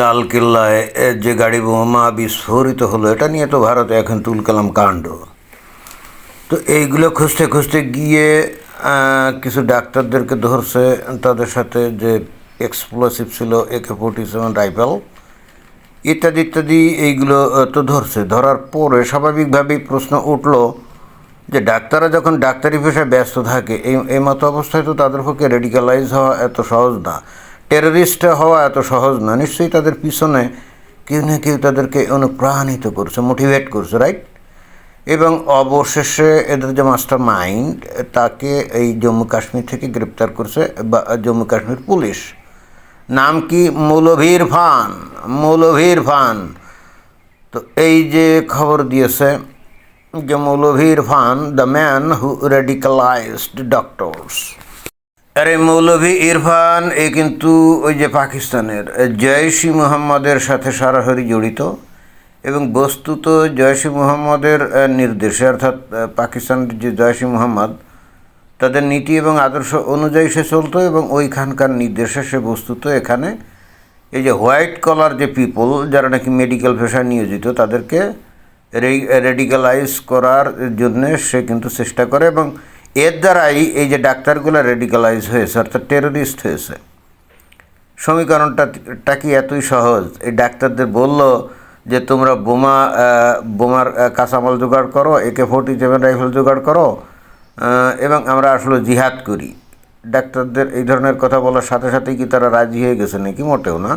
লালকেল্লায় এ, যে গাড়ি বোমা বিস্ফোরিত হলো এটা নিয়ে তো ভারতে এখন তুলকালাম কাণ্ড। তো এইগুলো খুঁজতে খুঁজতে গিয়ে কিছু ডাক্তারদেরকে ধরছে তাদের সাথে যে এক্সপ্লোসিভ ছিল একে ফোর্টি সেভেন রাইফেল ইত্যাদি ইত্যাদি এইগুলো তো ধরছে। ধরার পরে স্বাভাবিকভাবেই প্রশ্ন উঠল যে ডাক্তাররা যখন ডাক্তারি পেশায় ব্যস্ত থাকে এই এই মতো অবস্থায় তো তাদের পক্ষে রেডিকালাইজ হওয়া এত সহজ না। টেররিস্ট হওয়া এত সহজ না, নিশ্চয়ই তাদের পিছনে কেউ না কেউ তাদেরকে অনুপ্রাণিত করছে মোটিভেট করছে রাইট এবং অবশেষে এদের যে মাস্টার মাইন্ড তাকে এই জম্মু কাশ্মীর থেকে গ্রেপ্তার করছে বা জম্মু কাশ্মীর পুলিশ। নাম কি? মৌলভীর ফান মৌলভীর ফান তো এই যে খবর দিয়েছে যে মৌলভীর fun the man who radicalised doctors আরে মৌলভী ইরফান, এ কিন্তু ওই যে পাকিস্তানের জয়সি মুহাম্মদের সাথে সরাসরি জড়িত এবং বস্তুত জয়সি মুহাম্মদের নির্দেশে, অর্থাৎ পাকিস্তানের যে জয়সি মুহাম্মদ, তাদের নীতি এবং আদর্শ অনুযায়ী সে চলতো এবং ওইখানকার নির্দেশে সে বস্তুত এখানে এই যে হোয়াইট কলার যে পিপল, যারা নাকি মেডিকেল পেশায় নিয়োজিত, তাদেরকে রেডিক্যালাইজ করার জন্যে সে কিন্তু চেষ্টা করে এবং এর দ্বারাই এই যে ডাক্তারগুলো রেডিকালাইজ হয়েছে, অর্থাৎ টেররিস্ট হয়েছে। সমীকরণটা কি এতই সহজ? এই ডাক্তারদের বলল যে তোমরা বোমা বোমার কাঁচামাল জোগাড় করো একে ফোর্টি সেভেন রাইফেল জোগাড় করো এবং আমরা আসলে জিহাদ করি। ডাক্তারদের এই ধরনের কথা বলার সাথে সাথেই কি তারা রাজি হয়ে গেছে নাকি মোটেও না?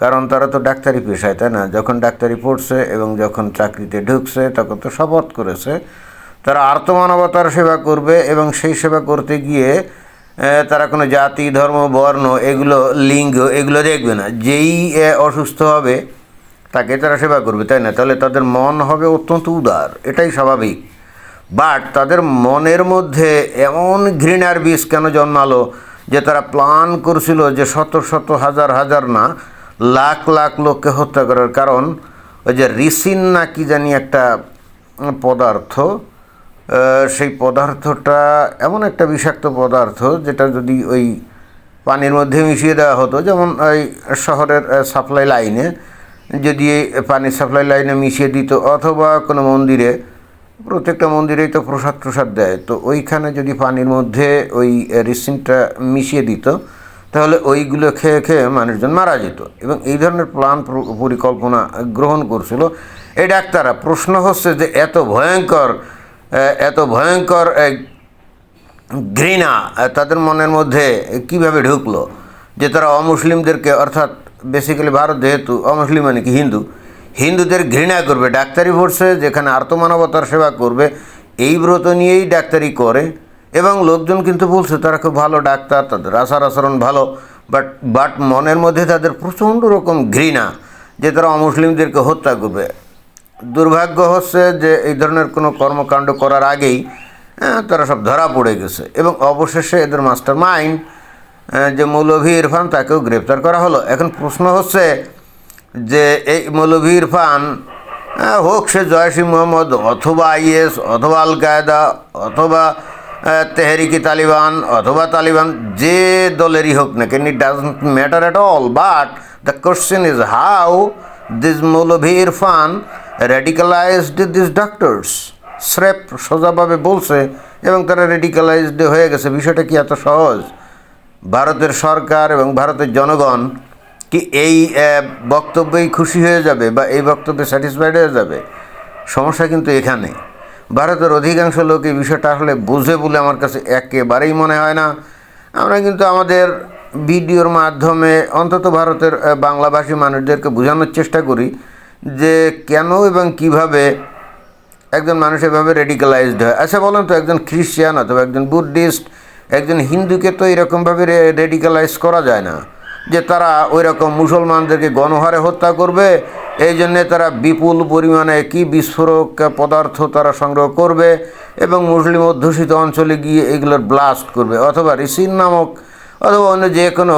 কারণ তারা তো ডাক্তারি পেশায়, তাই না? যখন ডাক্তারি পড়ছে এবং যখন চাকরিতে ঢুকছে, তখন তো শপথ করেছে তারা আর্তমানবতার সেবা করবে এবং সেই সেবা করতে গিয়ে তারা কোনো জাতি, ধর্ম, বর্ণ, এগুলো, লিঙ্গ, এগুলো দেখবে না। যেই অসুস্থ হবে, তাকে তারা সেবা করবে, তাই না? তাহলে তাদের মন হবে অত্যন্ত উদার, এটাই স্বাভাবিক। বাট তাদের মনের মধ্যে এমন ঘৃণার বীজ কেন জন্মালো যে তারা প্ল্যান করছিল যে শত শত হাজার হাজার না, লাখ লাখ লোককে হত্যা করার? কারণ ওই যে রিসিন না কি জানি একটা পদার্থ সেই পদার্থটা এমন একটা বিষাক্ত পদার্থ যেটা যদি ওই পানির মধ্যে মিশিয়ে দেওয়া হতো, যেমন ওই শহরের সাপ্লাই লাইনে যদি পানির সাপ্লাই লাইনে মিশিয়ে দিত, অথবা কোনো মন্দিরে, প্রত্যেকটা মন্দিরেই তো প্রসাদ প্রসাদ দেয়, তো ওইখানে যদি পানির মধ্যে ওই রিসিনটা মিশিয়ে দিত, তাহলে ওইগুলো খেয়ে খেয়ে মানুষজন মারা যেত। এবং এই ধরনের প্ল্যান পরিকল্পনা গ্রহণ করছিল। এই ডাক্তাররা প্রশ্ন হচ্ছে যে এত ভয়ঙ্কর এত ভয়ঙ্কর ঘৃণা তাদের মনের মধ্যে কীভাবে ঢুকলো? যে তারা অমুসলিমদেরকে, অর্থাৎ বেসিক্যালি ভারত যেহেতু অমুসলিম মানে কি, হিন্দু, হিন্দুদের ঘৃণা করবে, ডাক্তারি পড়ছে যেখানে আর্তমানবতার সেবা করবে, এই ব্রত নিয়েই ডাক্তারি করে, এবং লোকজন কিন্তু বলছে তারা খুব ভালো ডাক্তার, তাদের আচার আচরণ ভালো বাট বাট মনের মধ্যে তাদের প্রচণ্ড রকম ঘৃণা, যে তারা অমুসলিমদেরকে হত্যা করবে। দুর্ভাগ্য হচ্ছে যে এই ধরনের কোনো কর্মকাণ্ড করার আগেই তারা সব ধরা পড়ে গেছে এবং অবশেষে এদের মাস্টার মাইন্ড যে মৌলভী ইরফান তাকেও গ্রেপ্তার করা হলো। এখন প্রশ্ন হচ্ছে যে এই মৌলভী ইরফান হোক সে জয়সি মোহাম্মদ অথবা আইএস, অথবা আল কায়দা অথবা তেহরিকি তালিবান, অথবা তালিবান, যে দলেরই হোক না কেন it doesn't matter at all but the question is how this Maulvi Irfan radicalised this doctors স্রেপ সোজাভাবে বলছে এবং তারা রেডিক্যালাইজড হয়ে গেছে। বিষয়টা কি এত সহজ? ভারতের সরকার এবং ভারতের জনগণ কি এই বক্তব্যেই খুশি হয়ে যাবে বা এই বক্তব্যে স্যাটিসফাইড হয়ে যাবে? সমস্যা কিন্তু এখানে। ভারতের অধিকাংশ লোক এই বিষয়টা আসলে বুঝে বলে আমার কাছে একেবারেই মনে হয় না। আমরা কিন্তু আমাদের ভিডিওর মাধ্যমে অন্তত ভারতের বাংলাভাষী মানুষদেরকে বোঝানোর চেষ্টা করি। যে কেন এবং কীভাবে একজন মানুষ এভাবে রেডিক্যালাইজড হয়? আচ্ছা বলেন তো, একজন খ্রিস্টান অথবা একজন বুদ্ধিস্ট, একজন হিন্দুকে তো এরকমভাবে রেডিক্যালাইজ করা যায় না। যে তারা ওই রকম মুসলমানদেরকে গণহারে হত্যা করবে, এই জন্যে তারা বিপুল পরিমাণে কি বিস্ফোরক পদার্থ তারা সংগ্রহ করবে এবং মুসলিম অধ্যুষিত অঞ্চলে গিয়ে এগুলোর ব্লাস্ট করবে? অথবা রিসিন নামক, অথবা অন্য যে কোনো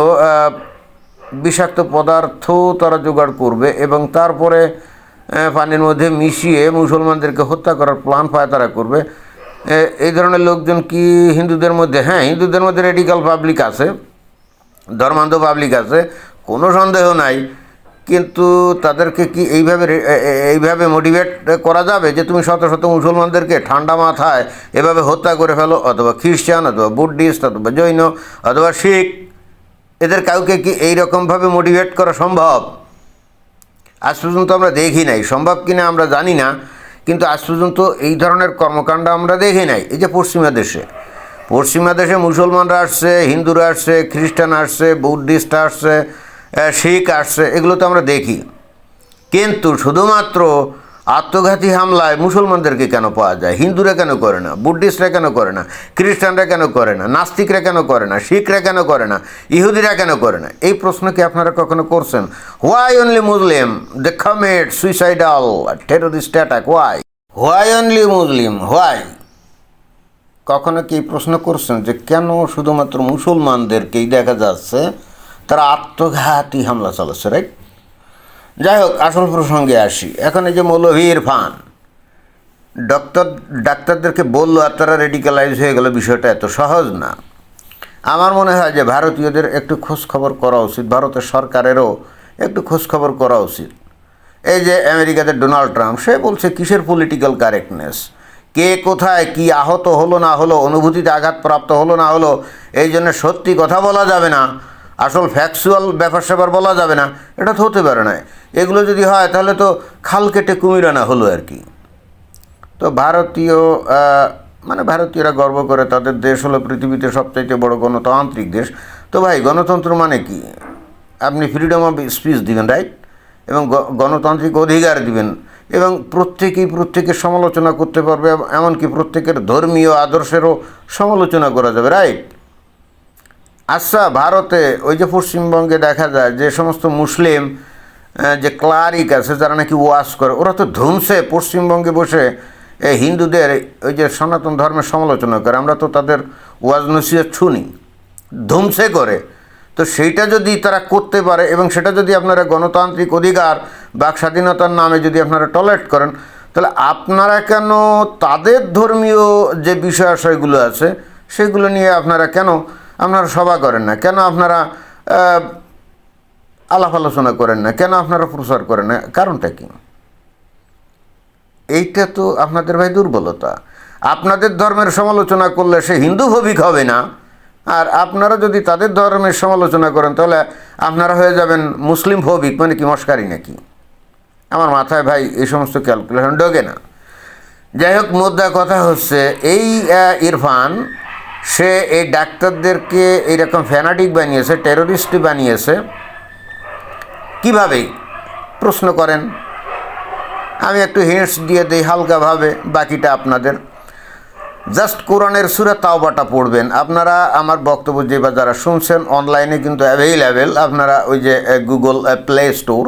বিষাক্ত পদার্থ তারা জোগাড় করবে এবং তারপরে পানির মধ্যে মিশিয়ে মুসলমানদেরকে হত্যা করার প্ল্যান পায় তারা করবে। এই ধরনের লোকজন কি হিন্দুদের মধ্যে? হ্যাঁ হিন্দুদের মধ্যে রেডিক্যাল পাবলিক আছে, ধর্মান্ধ পাবলিক আছে, কোনো সন্দেহ নাই। কিন্তু তাদেরকে কি এইভাবে এইভাবে মোটিভেট করা যাবে যে তুমি শত শত মুসলমানদেরকে ঠান্ডা মাথায় এভাবে হত্যা করে ফেলো? অথবা খ্রিস্টান, অথবা বুদ্ধিস্ট অথবা জৈন, অথবা শিখ। এদের কাউকে কি এইরকমভাবে মোটিভেট করা সম্ভব? আজ পর্যন্ত আমরা দেখি নাই। সম্ভব কিনা আমরা জানি না, কিন্তু আজ পর্যন্ত এই ধরনের কর্মকাণ্ড আমরা দেখি নাই। এই যে পশ্চিমা দেশে। পশ্চিমা দেশে মুসলমানরা আসছে, হিন্দুরা আসছে, খ্রিস্টান আসছে, বুদ্ধিস্ট আসছে শিখ আসছে, এগুলো তো আমরা দেখি। কিন্তু শুধুমাত্র আত্মঘাতী হামলায় মুসলমানদেরকে কেন পাওয়া যায়? হিন্দুরা কেন করে না? বুদ্ধিস্টরা কেন করে না? খ্রিস্টানরা কেন করে না? নাস্তিকরা কেন করে না? শিখরা কেন করে না? ইহুদিরা কেন করে না? এই প্রশ্ন কি আপনারা কখনো করছেন? Why only Muslim the commit suicidal terrorist attack why why only Muslim why কখনো কি প্রশ্ন করছেন যে কেন শুধুমাত্র মুসলমানদেরকেই দেখা যাচ্ছে তারা আত্মঘাতী হামলা চালাচ্ছে রাইট যাই হোক আসল প্রসঙ্গে আসি। এখন এই যে মৌলভী ইরফান ডক্টর, ডাক্তারদেরকে বলল, আর তারা রেডিকালাইজ হয়ে গেল, বিষয়টা এত সহজ না। আমার মনে হয় যে ভারতীয়দের একটু খোঁজ খবর করা উচিত, ভারতের সরকারেরও একটু খোঁজ খবর করা উচিত। এই যে আমেরিকাতে ডোনাল্ড ট্রাম্প, সে বলছে, কিসের পলিটিক্যাল কারেক্টনেস কে কোথায় কি আহত হলো না হলো, অনুভূতিতে আঘাতপ্রাপ্ত হলো না হলো, এই জন্য সত্যি কথা বলা যাবে না। আসল ফ্যাকচুয়াল ব্যাপার স্যাপার বলা যাবে না, এটা তো হতে পারে না। এগুলো যদি হয়, তাহলে তো খাল কেটে কুমির আনা হলো আর কি। তো ভারতীয় মানে ভারতীয়রা গর্ব করে, তাদের দেশ হলো পৃথিবীতে সবচাইতে বড় গণতান্ত্রিক দেশ। তো ভাই, গণতন্ত্র মানে কি? আপনি ফ্রিডম অফ স্পিচ দিবেন রাইট এবং গণতান্ত্রিক অধিকার দিবেন। এবং প্রত্যেকেই প্রত্যেকের সমালোচনা করতে পারবে, এমনকি প্রত্যেকের ধর্মীয় আদর্শেরও সমালোচনা করা যাবে রাইট আচ্ছা ভারতে ওই যে পশ্চিমবঙ্গে দেখা যায় যে সমস্ত মুসলিম যে ক্লারিক আছে, যারা নাকি ওয়াশ করে, ওরা তো ধুমসে পশ্চিমবঙ্গে বসে হিন্দুদের ওই যে সনাতন ধর্মের সমালোচনা করে। আমরা তো তাদের ওয়াজ নসিহত শুনি। ধুমসে করে। তো সেইটা যদি তারা করতে পারে এবং সেটা যদি আপনারা গণতান্ত্রিক অধিকার, বাক স্বাধীনতার নামে যদি আপনারা টলারেট করেন, তাহলে আপনারা কেন তাদের ধর্মীয় যে বিষয় আশয়গুলো আছে, সেগুলো নিয়ে আপনারা কেন আপনারা সভা করেন না। কেন আপনারা আলাপ আলোচনা করেন না? কেন আপনারা প্রচার করেন না? কারণটা কি? এইটা তো আপনাদের ভাই দুর্বলতা। আপনাদের ধর্মের সমালোচনা করলে সে হিন্দু ভবিক হবে না। আর আপনারা যদি তাদের ধর্মের সমালোচনা করেন, তাহলে আপনারা হয়ে যাবেন মুসলিম ভবিক মানে কি মস্কারি নাকি? আমার মাথায় ভাই এই সমস্ত ক্যালকুলেশন ঢোকে না। যাই হোক, মোদ্দা কথা হচ্ছে, এই ইরফান সে এই ডাক্তারদেরকে এইরকম ফ্যানাটিক বানিয়েছে টেরোরিস্ট বানিয়েছে। কীভাবে? প্রশ্ন করেন। আমি একটু হিন্টস দিয়ে দিই হালকাভাবে, বাকিটা আপনাদের। জাস্ট কোরআনের সুরা তাওবাটা পড়বেন। আপনারা আমার বক্তব্য যে বা যারা শুনছেন অনলাইনে কিন্তু অ্যাভেইলেবেল আপনারা ওই যে গুগল প্লে স্টোর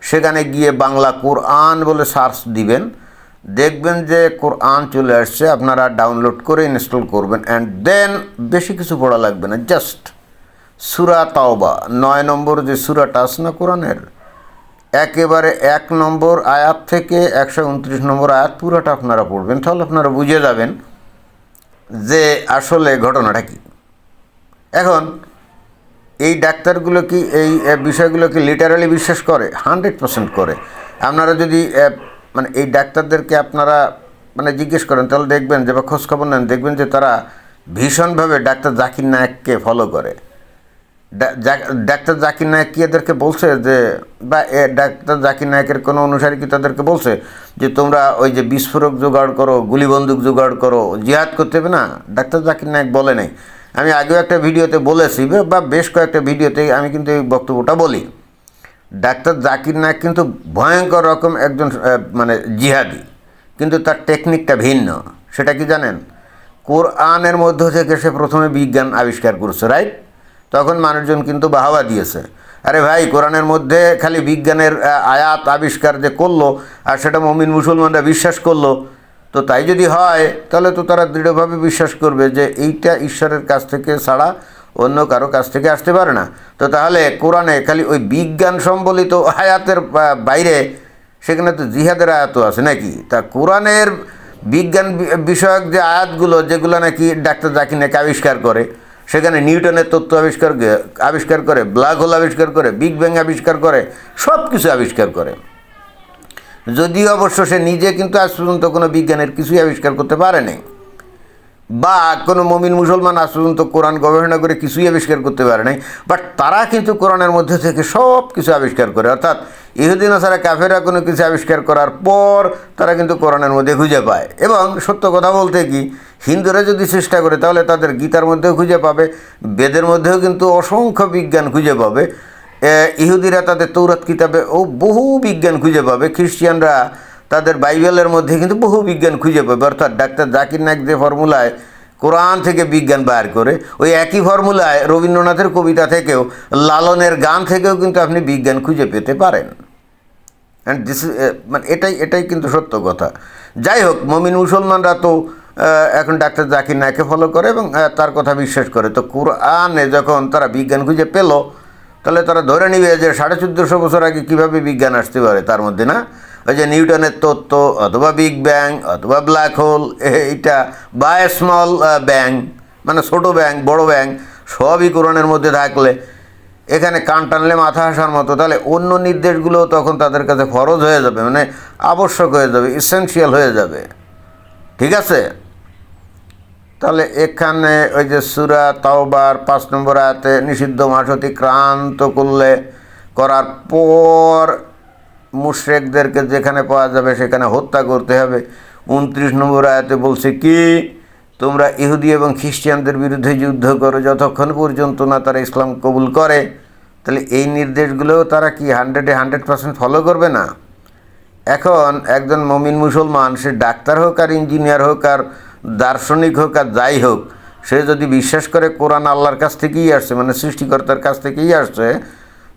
সেখানে গিয়ে বাংলা কোরআন বলে সার্চ দিবেন। দেখবেন যে কোরআন চলে আসছে আপনারা ডাউনলোড করে ইনস্টল করবেন অ্যান্ড দেন বেশি কিছু পড়া লাগবে না জাস্ট সুরা তাওবা। নয় নম্বর যে সুরাটা আছে না কোরআনের একেবারে এক নম্বর আয়াত থেকে একশো উনত্রিশ নম্বর আয়াত পুরোটা আপনারা পড়বেন তাহলে আপনারা বুঝে যাবেন যে আসলে ঘটনাটা কি। এখন এই ডাক্তারগুলো কি এই আহ, বিষয়গুলো কি লিটারালি বিশ্বাস করে? হান্ড্রেড পার্সেন্ট করে। আপনারা যদি মানে এই ডাক্তারদেরকে আপনারা মানে জিজ্ঞেস করেন, তাহলে দেখবেন যে বা খোঁজখবর নেন, দেখবেন যে তারা ভীষণভাবে ডাক্তার জাকির নায়ককে ফলো করে। ডাক্তার জাকির নায়ক কি এদেরকে বলছে যে, বা এ ডাক্তার জাকির নায়কের কোনো অনুসারী কি তাদেরকে বলছে যে, তোমরা ওই যে বিস্ফোরক জোগাড় করো, গুলিবন্দুক জোগাড় করো, জিহাদ করতে হবে? না, ডাক্তার জাকির নায়ক বলে নাই। আমি আগেও একটা ভিডিওতে বলেছি, বা- বেশ কয়েকটা ভিডিওতে আমি কিন্তু এই বক্তব্যটা বলি। ডাক্তার জাকির নায়ক কিন্তু ভয়ঙ্কর রকম একজন মানে জিহাদি। কিন্তু তার টেকনিকটা ভিন্ন। সেটা কি জানেন? কোরআনের মধ্য থেকে সে প্রথমে বিজ্ঞান আবিষ্কার করছে রাইট তখন মানুষজন কিন্তু বাহাবা দিয়েছে। আরে ভাই, কোরআনের মধ্যে খালি বিজ্ঞানের আয়াত আবিষ্কার যে করল, আর সেটা মমিন মুসলমানরা বিশ্বাস করল, তো তাই যদি হয়, তাহলে তো তারা দৃঢ়ভাবে বিশ্বাস করবে যে এইটা ঈশ্বরের কাছ থেকে ছাড়া অন্য কারও কাছ থেকে আসতে পারে না। তো তাহলে কোরআনে খালি ওই বিজ্ঞান সম্বলিত আয়াতের বাইরে সেখানে তো জিহাদের আয়াতও আছে নাকি? তা কোরআনের বিজ্ঞান বিষয়ক যে আয়াতগুলো, যেগুলো নাকি ডাক্তার জাকির নাকি আবিষ্কার করে, সেখানে নিউটনের তত্ত্ব আবিষ্কার আবিষ্কার করে, ব্ল্যাক হোল আবিষ্কার করে, বিগ ব্যাং আবিষ্কার করে সব কিছু আবিষ্কার করে। যদিও অবশ্য সে নিজে কিন্তু আজ পর্যন্ত কোনো বিজ্ঞানের কিছুই আবিষ্কার করতে পারেনি। বা কোনো মমিন মুসলমান আজ পর্যন্ত কোরআন গবেষণা করে কিছুই আবিষ্কার করতে পারে নাই বাট তারা কিন্তু কোরআনের মধ্যে থেকে সব কিছু আবিষ্কার করে, অর্থাৎ ইহুদিন ছাড়া কাফেরা কোনো কিছু আবিষ্কার করার পর তারা কিন্তু কোরআনের মধ্যে খুঁজে পায়। এবং সত্য কথা বলতে কি, হিন্দুরা যদি চেষ্টা করে তাহলে তাদের গীতার মধ্যেও খুঁজে পাবে, বেদের মধ্যেও কিন্তু অসংখ্য বিজ্ঞান খুঁজে পাবে। ইহুদিরা তাদের তৌরাত কিতাবে ও বহু বিজ্ঞান খুঁজে পাবে খ্রিস্টিয়ানরা তাদের বাইবেলের মধ্যে কিন্তু বহু বিজ্ঞান খুঁজে পাবে। অর্থাৎ ডাক্তার জাকির নায়ক যে ফর্মুলায় কোরআন থেকে বিজ্ঞান বার করে, ওই একই ফর্মুলায় রবীন্দ্রনাথের কবিতা থেকেও, লালনের গান থেকেও কিন্তু আপনি বিজ্ঞান খুঁজে পেতে পারেন। অ্যান্ড দিস মানে এটাই এটাই কিন্তু সত্য কথা। যাই হোক, মমিন মুসলমানরা তো এখন ডাক্তার জাকির নায়কে ফলো করে এবং তার কথা বিশ্বাস করে। তো কোরআনে যখন তারা বিজ্ঞান খুঁজে পেল, তাহলে তারা ধরে নিবে যে সাড়ে চোদ্দোশো বছর আগে কীভাবে বিজ্ঞান আসতে পারে তার মধ্যে না? ওই যে নিউটনের তত্ত্ব, অথবা বিগ ব্যাং, অথবা ব্ল্যাক হোল, এইটা বা স্মল ব্যাং মানে ছোটো ব্যাং, বড় ব্যাং, সবই কোরআনের মধ্যে থাকলে, এখানে কান টানলে মাথা আসার মতো, তাহলে অন্য নির্দেশগুলো তখন তাদের কাছে ফরজ হয়ে যাবে মানে আবশ্যক হয়ে যাবে ইসেনশিয়াল হয়ে যাবে। ঠিক আছে? তাহলে এখানে ওই যে সুরা তাওবার পাঁচ নম্বর আয়াতে, নিষিদ্ধ মাস অতিক্রান্ত করলে, করার পর মুশ্রেকদেরকে যেখানে পাওয়া যাবে সেখানে হত্যা করতে হবে। উনত্রিশ নম্বর আয়াতে বলছে কি, তোমরা ইহুদি এবং খ্রিস্টানদের বিরুদ্ধে যুদ্ধ করো, যতক্ষণ পর্যন্ত না তারা ইসলাম কবুল করে। তাহলে এই নির্দেশগুলোও তারা কি হান্ড্রেডে হান্ড্রেড পার্সেন্ট ফলো করবে না? এখন একজন মমিন মুসলমান, সে ডাক্তার হোক আর ইঞ্জিনিয়ার হোক আর দার্শনিক হোক আর যাই হোক, সে যদি বিশ্বাস করে কোরআন আল্লাহর কাছ থেকেই আসছে মানে সৃষ্টিকর্তার কাছ থেকেই আসছে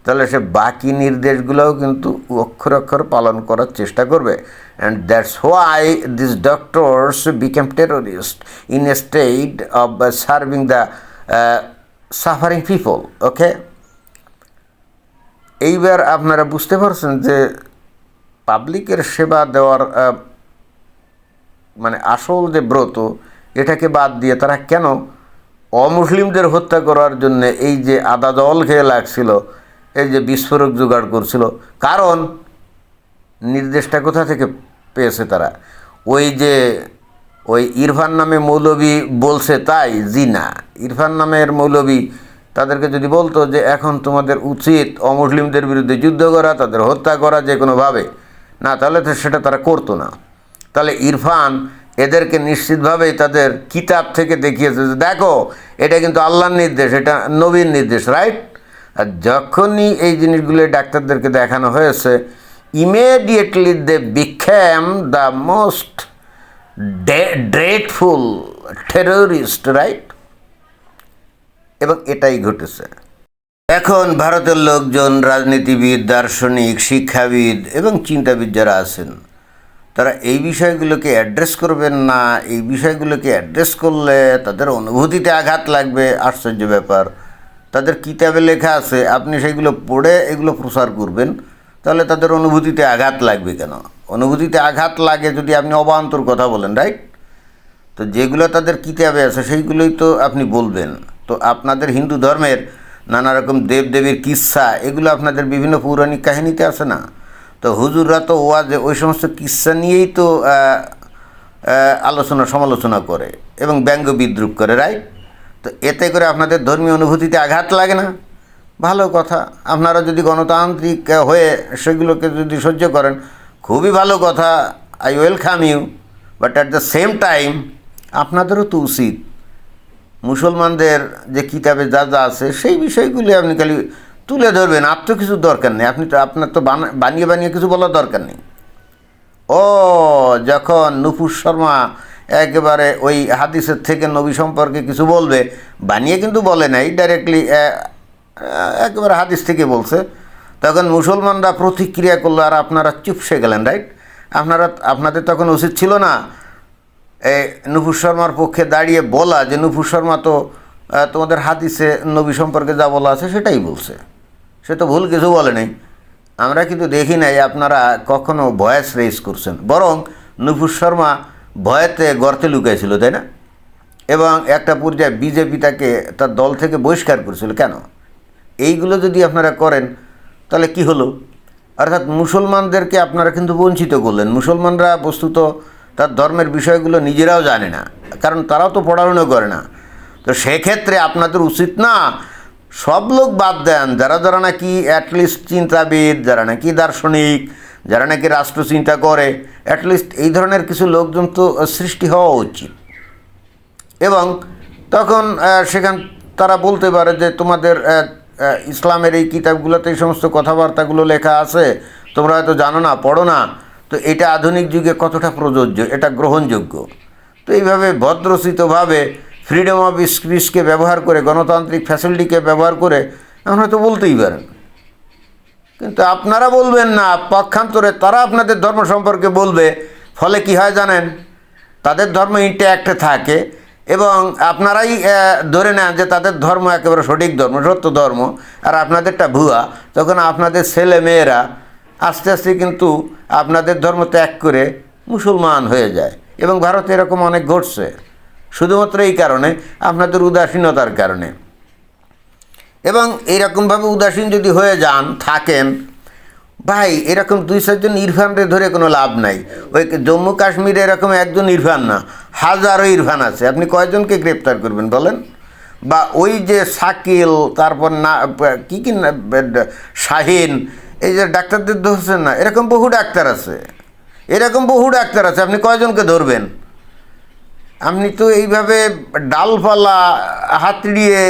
তাহলে সে বাকি নির্দেশগুলোও কিন্তু অক্ষর অক্ষর পালন করার চেষ্টা করবে। And that's why this doctors became terrorist in a state of serving the suffering people okay এইবার আপনারা বুঝতে পারছেন যে পাবলিকের সেবা দেওয়ার মানে আসল যে ব্রত, এটাকে বাদ দিয়ে তারা কেন অমুসলিমদের হত্যা করার জন্য এই যে আদা জল খেয়ে লাগছিল এই যে বিস্ফোরক জোগাড় করছিল, কারণ নির্দেশটা কোথা থেকে পেয়েছে তারা? ওই যে, ওই ইরফান নামে মৌলবী বলছে তাই জি না ইরফান নামের মৌলবী তাদেরকে যদি বলতো যে, এখন তোমাদের উচিত অমুসলিমদের বিরুদ্ধে যুদ্ধ করা, তাদের হত্যা করা যে কোনোভাবে না, তাহলে তো সেটা তারা করতো না। তাহলে ইরফান এদেরকে নিশ্চিতভাবেই তাদের কিতাব থেকে দেখিয়েছে যে, দেখো, এটা কিন্তু আল্লাহর নির্দেশ, এটা নবীর নির্দেশ রাইট আর যখনই এই জিনিসগুলো ডাক্তারদেরকে দেখানো হয়েছে immediately they became the most dreadful terrorist right এবং এটাই ঘটেছে। এখন ভারতের লোকজন, রাজনীতিবিদ, দার্শনিক, শিক্ষাবিদ এবং চিন্তাবিদ যারা আছেন, তারা এই বিষয়গুলোকে অ্যাড্রেস করবেন না, এই বিষয়গুলোকে অ্যাড্রেস করলে তাদের অনুভূতিতে আঘাত লাগবে। আশ্চর্য ব্যাপার। তাদের কিতাবে লেখা আছে, আপনি সেগুলো পড়ে এগুলো প্রচার করবেন, তাহলে তাদের অনুভূতিতে আঘাত লাগবে কেন? অনুভূতিতে আঘাত লাগে যদি আপনি অবান্তর কথা বলেন রাইট তো যেগুলো তাদের কিতাবে আছে, সেইগুলোই তো আপনি বলবেন। তো আপনাদের হিন্দু ধর্মের নানা রকম দেবদেবীর কিচ্ছা এগুলো আপনাদের বিভিন্ন পৌরাণিক কাহিনীতে আছে না? তো হুজুররা তো ওয়াজে, ওই সমস্ত কিচ্ছা নিয়েই তো আলোচনা সমালোচনা করে এবং ব্যঙ্গ বিদ্রুপ করে রাইট তো এতে করে আপনাদের ধর্মীয় অনুভূতিতে আঘাত লাগে না। ভালো কথা। আপনারা যদি গণতান্ত্রিক হয়ে সেগুলোকে যদি সহ্য করেন, খুবই ভালো কথা। I welcome you but at the same time আপনাদেরও তো উচিত। মুসলমানদের যে কিতাবে যা যা আছে, সেই বিষয়গুলি আপনি খালি তুলে ধরবেন। আর তো কিছু দরকার নেই। আপনি তো, আপনার তো বানা- বানিয়ে বানিয়ে কিছু বলার দরকার নেই। ও, যখন নুপুর শর্মা একেবারে ওই হাদিসের থেকে নবী সম্পর্কে কিছু বলবে, বানিয়ে কিন্তু বলে নাই ডাইরেক্টলি একেবারে হাদিস থেকে বলছে। তখন মুসলমানরা প্রতিক্রিয়া করল, আর আপনারা চুপসে গেলেন রাইট আপনারা, আপনাদের তখন উচিত ছিল না এই নুপুর শর্মার পক্ষে দাঁড়িয়ে বলা যে, নুপুর শর্মা তো তোমাদের হাদিসে নবী সম্পর্কে যা বলা আছে সেটাই বলছে। সে তো ভুল কিছু বলে নাই। আমরা কিন্তু দেখি নাই, আপনারা কখনো ভয়েস রেজ করছেন। বরং নুপুর শর্মা ভয়েতে গর্তে লুকাইছিল, তাই না? এবং একটা পর্যায়ে বিজেপি তাকে তার দল থেকে বহিষ্কার করেছিল। কেন? এইগুলো যদি আপনারা করেন, তাহলে কি হলো? অর্থাৎ মুসলমানদেরকে আপনারা কিন্তু বঞ্চিত করলেন। মুসলমানরা বস্তুত তার ধর্মের বিষয়গুলো নিজেরাও জানে না, কারণ তারাও তো পড়াশুনো করে না। তো সেক্ষেত্রে আপনাদের উচিত না সব লোক বাদ দেন, যারা যারা নাকি অ্যাটলিস্ট চিন্তাবিদ, যারা নাকি দার্শনিক যারা নাকি রাষ্ট্র চিন্তা করে অ্যাটলিস্ট এই ধরনের কিছু লোকজন তো সৃষ্টি হওয়া উচিত। এবং তখন সেখান, তারা বলতে পারে যে তোমাদের ইসলামের এই কিতাবগুলোতে এই সমস্ত কথাবার্তাগুলো লেখা আছে, তোমরা হয়তো জানো না, পড়ো না। তো এটা আধুনিক যুগে কতটা প্রযোজ্য, এটা গ্রহণযোগ্য? তো এইভাবে ভদ্রচিতভাবে ফ্রিডম অফ স্পিচকে ব্যবহার করে, গণতান্ত্রিক ফ্যাসিলিটিকে ব্যবহার করে, এখন হয়তো বলতেই পারেন। কিন্তু আপনারা বলবেন না, পক্ষান্তরে তারা আপনাদের ধর্ম সম্পর্কে বলবে। ফলে কি হয় জানেন? তাদের ধর্ম ইন্ট্যাক্ট থাকে এবং আপনারাই ধরে নেন যে তাদের ধর্ম একেবারে সঠিক ধর্ম, সত্য ধর্ম, আর আপনাদেরটা ভুয়া। তখন আপনাদের ছেলে মেয়েরা আস্তে আস্তে কিন্তু আপনাদের ধর্ম ত্যাগ করে মুসলমান হয়ে যায়। এবং ভারতে এরকম অনেক ঘটছে। শুধুমাত্র এই কারণে, আপনাদের উদাসীনতার কারণে। এবং এইরকমভাবে উদাসীন যদি হয়ে যান, থাকেন, ভাই, এরকম দুই চারজন ইরফানরে ধরে কোনো লাভ নাই। ওই জম্মু কাশ্মীরে এরকম একজন ইরফান না, হাজারো ইরফান আছে। আপনি কয়জনকে গ্রেপ্তার করবেন বলেন? বা ওই যে শাকিল, তারপর না, কী কী শাহিন, এই যে ডাক্তারদের ধরছেন না, এরকম বহু ডাক্তার আছে। এরকম বহু ডাক্তার আছে, আপনি কয়জনকে ধরবেন? আপনি তো এইভাবে ডালপালা হাতড়িয়ে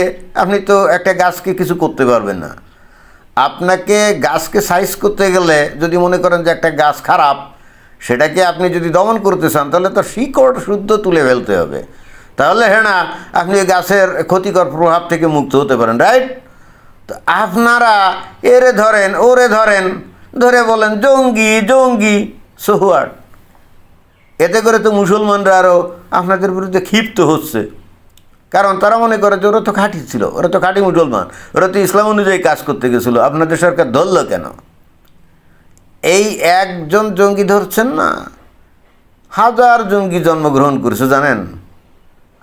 আপনি তো একটা গাছকে কিছু করতে পারবেন না। আপনাকে গাছকে সাইজ করতে গেলে যদি মনে করেন যে একটা গাছ খারাপ, সেটাকে আপনি যদি দমন করতে চান, তাহলে তো শিকড় শুদ্ধ তুলে ফেলতে হবে। তাহলে হ্যাঁ না, আপনি গাছের ক্ষতিকর প্রভাব থেকে মুক্ত হতে পারেন রাইট তো আপনারা এরে ধরেন, ওরে ধরেন, ধরে বলেন, জঙ্গি জঙ্গি সোহুয়ার এতে করে তো মুসলমানরা আরও আপনাদের বিরুদ্ধে ক্ষিপ্ত হচ্ছে। কারণ তারা মনে করে যে ওরা তো খাঁটি ছিল, ওরা তো খাঁটি মুসলমান, ওরা তো ইসলাম অনুযায়ী কাজ করতে গেছিল। আপনাদের সরকার ধরল কেন? এই একজন জঙ্গি ধরছেন না? হাজার জঙ্গি জন্মগ্রহণ করেছে, জানেন?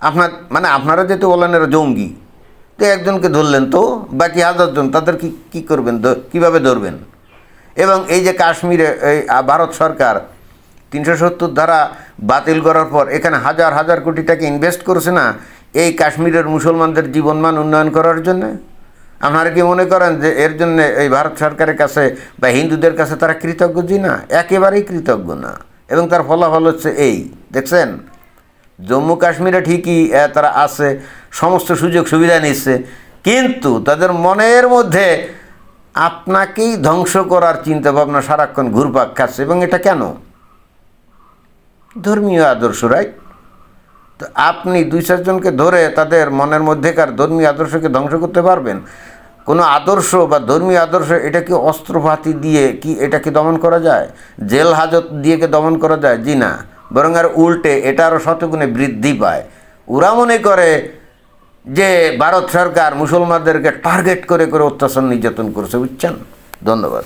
আপনার মানে আপনারা যেহেতু বলেন এরা জঙ্গি, তো একজনকে ধরলেন তো, বাকি হাজারজন তাদের কি, কী করবেন কীভাবে ধরবেন? এবং এই যে কাশ্মীরে এই ভারত সরকার তিনশো সত্তর ধারা বাতিল করার পর এখানে হাজার হাজার কোটি টাকা ইনভেস্ট করেছে না এই কাশ্মীরের মুসলমানদের জীবনমান উন্নয়ন করার জন্যে? আপনারা কি মনে করেন যে এর জন্য এই ভারত সরকারের কাছে বা হিন্দুদের কাছে তারা কৃতজ্ঞ জি না? একেবারেই কৃতজ্ঞ না। এবং তার ফলাফল হচ্ছে এই। দেখছেন? জম্মু কাশ্মীরে ঠিকই তারা আছে, সমস্ত সুযোগ সুবিধা নিচ্ছে। কিন্তু তাদের মনের মধ্যে আপনাকেই ধ্বংস করার চিন্তাভাবনা সারাক্ষণ ঘুরপাক খাচ্ছে। এবং এটা কেন? ধর্মীয় আদর্শ রাইট তো আপনি দুই চারজনকে ধরে তাদের মনের মধ্যেকার ধর্মীয় আদর্শকে ধ্বংস করতে পারবেন। কোনো আদর্শ বা ধর্মীয় আদর্শ এটা কি অস্ত্রপাতি দিয়ে কি এটা কি দমন করা যায়? জেল হাজত দিয়ে কি দমন করা যায়? জি না। বরং আর উল্টে এটা আরও শতগুণে বৃদ্ধি পায়। ওরা মনে করে যে ভারত সরকার মুসলমানদেরকে টার্গেট করে করে অত্যাচার নির্যাতন করছে, বুঝছেন? ধন্যবাদ।